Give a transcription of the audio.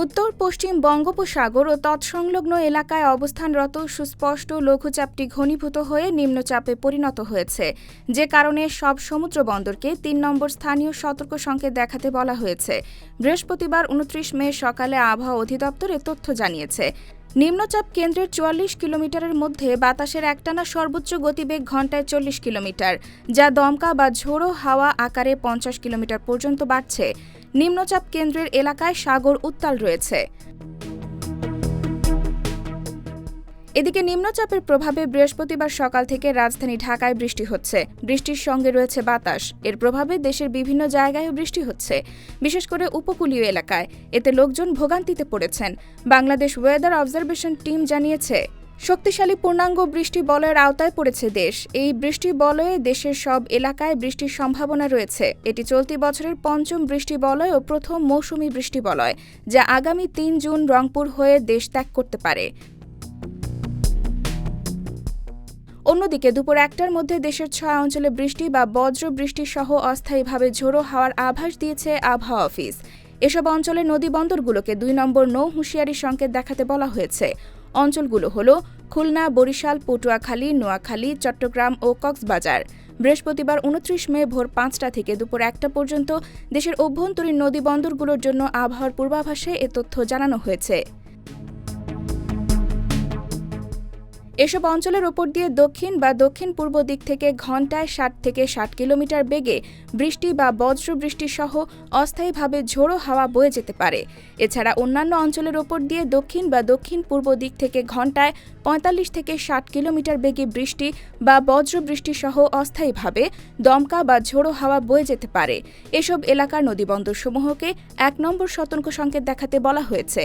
উত্তর, পশ্চিম বঙ্গোপসাগর ও তৎসংলগ্ন এলাকায় অবস্থানরত সুস্পষ্ট লঘুচাপটি ঘনীভূত হয়ে নিম্নচাপে পরিণত হয়েছে, যে কারণে সব সমুদ্র বন্দরকে তিন নম্বর স্থানীয় সতর্ক সংকেত দেখাতে বলা হয়েছে। বৃহস্পতিবার উনত্রিশ মে সকালে আবহাওয়া অধিদপ্তর এ তথ্য জানিয়েছে, নিম্নচাপ কেন্দ্রের চুয়াল্লিশ কিলোমিটারের মধ্যে বাতাসের একটানা সর্বোচ্চ গতিবেগ ঘন্টায় চল্লিশ কিলোমিটার, যা দমকা বা ঝোড়ো হাওয়া আকারে পঞ্চাশ কিলোমিটার পর্যন্ত বাড়ছে। নিম্নচাপ কেন্দ্রের এলাকায় সাগর উত্তাল রয়েছে। এদিকে নিম্নচাপের প্রভাবে বৃহস্পতিবার সকাল থেকে রাজধানী ঢাকায় বৃষ্টি হচ্ছে। বৃষ্টির সঙ্গে রয়েছে বাতাস। এর প্রভাবে দেশের বিভিন্ন জায়গায়ও বৃষ্টি হচ্ছে। বিশেষ করে উপকূলীয় এলাকায়। এতে লোকজন ভোগান্তিতে পড়েছেন। বাংলাদেশ ওয়েদার অবজারভেশন টিম জানিয়েছে শক্তিশালী পূর্ণাঙ্গ বৃষ্টি বলয়ের আওতায় পড়েছে দেশ। এই বৃষ্টি বলয়ে দেশের সব এলাকায় বৃষ্টির সম্ভাবনা রয়েছে। এটি চলতি বছরের পঞ্চম বৃষ্টি বলয় ও প্রথম মৌসুমি বৃষ্টি বলয়, যা আগামী তিন জুন রংপুর হয়ে দেশ ত্যাগ করতে পারে। অন্যদিকে দুপুর একটার মধ্যে দেশের ছয় অঞ্চলে বৃষ্টি বা বজ্র বৃষ্টি সহ অস্থায়ীভাবে ঝোড়ো হাওয়ার আভাস দিয়েছে আবহাওয়া অফিস। এসব অঞ্চলে নদী বন্দরগুলোকে দুই নম্বর নৌ হুঁশিয়ারি সংকেত দেখাতে বলা হয়েছে। অঞ্চলগুলো হল খুলনা, বরিশাল, পটুয়াখালী, নোয়াখালী, চট্টগ্রাম ও কক্সবাজার। বৃহস্পতিবার উনত্রিশ মে ভোর পাঁচটা থেকে দুপুর একটা পর্যন্ত দেশের অভ্যন্তরীণ নদী বন্দরগুলোর জন্য আবহাওয়ার পূর্বাভাসে এ তথ্য জানানো হয়েছে। এসব অঞ্চলের ওপর দিয়ে দক্ষিণ বা দক্ষিণ পূর্ব দিক থেকে ঘন্টায় ষাট থেকে ষাট কিলোমিটার বেগে বৃষ্টি বা বজ্র বৃষ্টি সহ অস্থায়ীভাবে ঝোড়ো হাওয়া বয়ে যেতে পারে। এছাড়া অন্যান্য অঞ্চলের ওপর দিয়ে দক্ষিণ বা দক্ষিণ পূর্ব দিক থেকে ঘন্টায় পঁয়তাল্লিশ থেকে ষাট কিলোমিটার বেগে বৃষ্টি বা বজ্র বৃষ্টি সহ অস্থায়ীভাবে দমকা বা ঝোড়ো হাওয়া বয়ে যেতে পারে। এসব এলাকার নদীবন্দরসমূহকে এক নম্বর সতর্ক সংকেত দেখাতে বলা হয়েছে।